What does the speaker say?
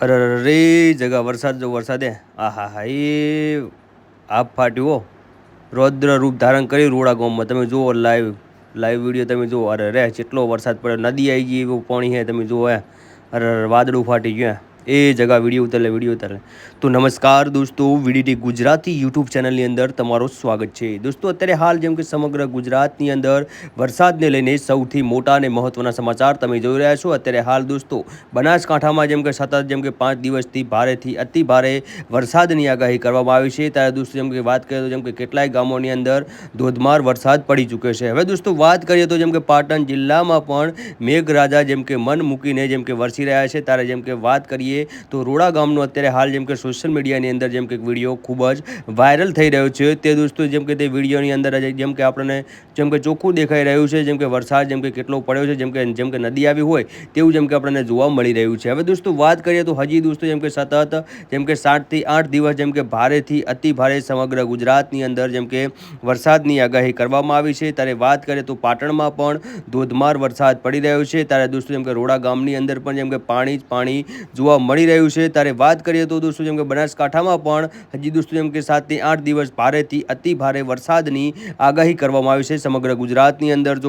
અરે રે જગા વરસાદ જો વરસાદે. આ હા હા એ આપ ફાટ્યું, હો. રૌદ્ર રૂપ ધારણ કરી રોડા ગામમાં. તમે જુઓ લાઈવ લાઈવ વીડિયો તમે જુઓ. અરે રે કેટલો વરસાદ પડ્યો, નદી આવી ગઈ, એવું પાણી હે, તમે જુઓ અરે વાદળું ફાટી ગયું. એ જગા વીડિયો ઉતારે વીડિયો ઉતારે તો નમસ્કાર દોસ્તો, વીડીટી ગુજરાતી યુટ્યુબ ચેનલની અંદર તમારું સ્વાગત છે. દોસ્તો, અત્યારે હાલ જેમ કે સમગ્ર ગુજરાતની અંદર વરસાદને લઈને સૌથી મોટા અને મહત્ત્વના સમાચાર તમે જોઈ રહ્યા છો. અત્યારે હાલ દોસ્તો, બનાસકાંઠામાં જેમ કે સતત જેમ કે પાંચ દિવસથી ભારેથી અતિ ભારે વરસાદની આગાહી કરવામાં આવી છે. ત્યારે દોસ્તો, જેમ કે વાત કરીએ તો જેમ કે કેટલાય ગામોની અંદર ધોધમાર વરસાદ પડી ચૂક્યો છે. હવે દોસ્તો, વાત કરીએ તો જેમ કે પાટણ જિલ્લામાં પણ મેઘરાજા જેમ કે મન મૂકીને જેમ કે વરસી રહ્યા છે. ત્યારે જેમ કે વાત કરીએ તો રોડા ગામનો અત્યારે હાલ જેમ કે સોશિયલ મીડિયાની અંદર જેમ કે વીડિયો ખૂબ જ વાયરલ થઈ રહ્યો છે તે દોસ્તો જેમ કે તે વિડીયોની અંદર જેમ કે આપણને જેમ કે ચોખ્ખું દેખાઈ રહ્યું છે જેમ કે વરસાદ જેમ કે કેટલો પડ્યો છે જેમ કે જેમ કે નદી આવી હોય તેવું જેમ કે આપણને જોવા મળી રહ્યું છે હવે દોસ્તો વાત કરીએ તો હજી દોસ્તો જેમ કે સતત જેમ કે સાતથી આઠ દિવસ જેમ કે ભારેથી અતિ ભારે સમગ્ર ગુજરાતની અંદર જેમ કે વરસાદની આગાહી કરવામાં આવી છે ત્યારે વાત કરીએ તો પાટણમાં પણ ધોધમાર વરસાદ પડી રહ્યો છે ત્યારે દોસ્તો જેમ કે રોડા ગામની અંદર પણ જેમ કે પાણી જ પાણી જોવા મળી રહ્યું છે. ત્યારે વાત કરીએ તો દોસ્તો, જેમ કે બનાસકાંઠામાં પણ હજી દોસ્તો, જેમ કે સાતથી આઠ દિવસ ભારેથી અતિ ભારે વરસાદની આગાહી કરવામાં આવી છે સમગ્ર ગુજરાતની અંદર. જો